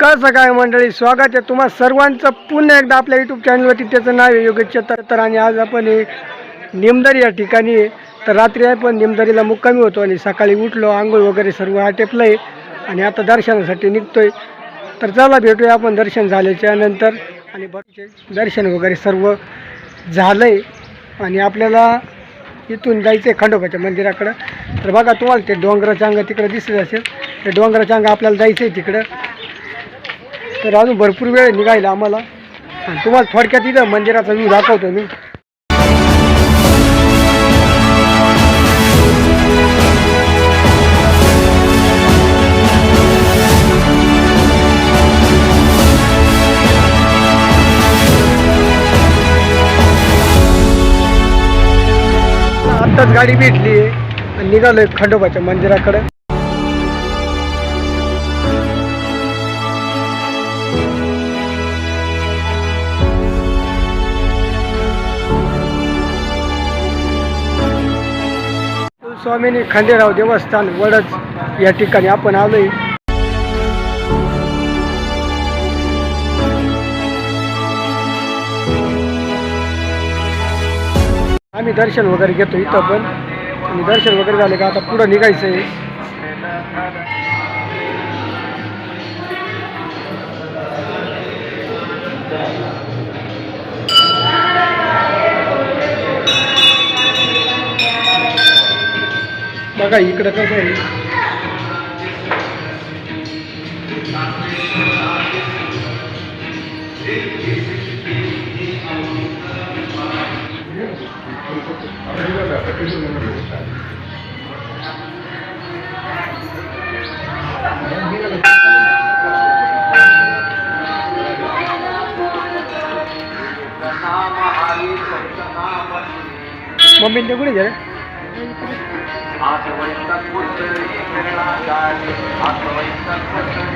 कसं काय मंडळी स्वागत आहे तुम्हा सर्वांचं पुन्हा एकदा आपल्या यूट्यूब चॅनलवरती त्याचं नाव आहे योगेश तर आणि आज आपण हे निमदरी या ठिकाणी तर रात्री आहे पण निमदरीला मुक्कामी होतो आणि सकाळी उठलो आंघोळ वगैरे सर्व आटेपलं आहे आणि आता दर्शनासाठी निघतोय. तर चला भेटूया आपण दर्शन झाल्याच्यानंतर आणि बाकीचे दर्शन वगैरे सर्व झालं आहे आणि आपल्याला इथून जायचं आहे खंडोबाच्या मंदिराकडं. तर बघा तुम्हाला ते डोंगराच्या अंग तिकडं दिसत असेल. ते डोंगराच्या अंग आपल्याला जायचं आहे तिकडं. तर अजून भरपूर वेळ निघायला आम्हाला. आणि तुम्हाला थोडक्यात इथं मंदिराचा व्ह्यू दाखवतो मी. आत्ताच गाडी भेटली आहे आणि निघालोय खंडोबाच्या मंदिराकडे. स्वामिनी खांदेराव देवस्थान वडच या ठिकाणी आपण आलोय. आम्ही दर्शन वगैरे घेतो इथं पण. आणि दर्शन वगैरे झाले का आता पुढं निघायचं आहे बघा इकडं कसं आहे मम्मी ते कुठे गेले आठवैतत्पुत्री गिरणाचारी आठवैतत्पुत्री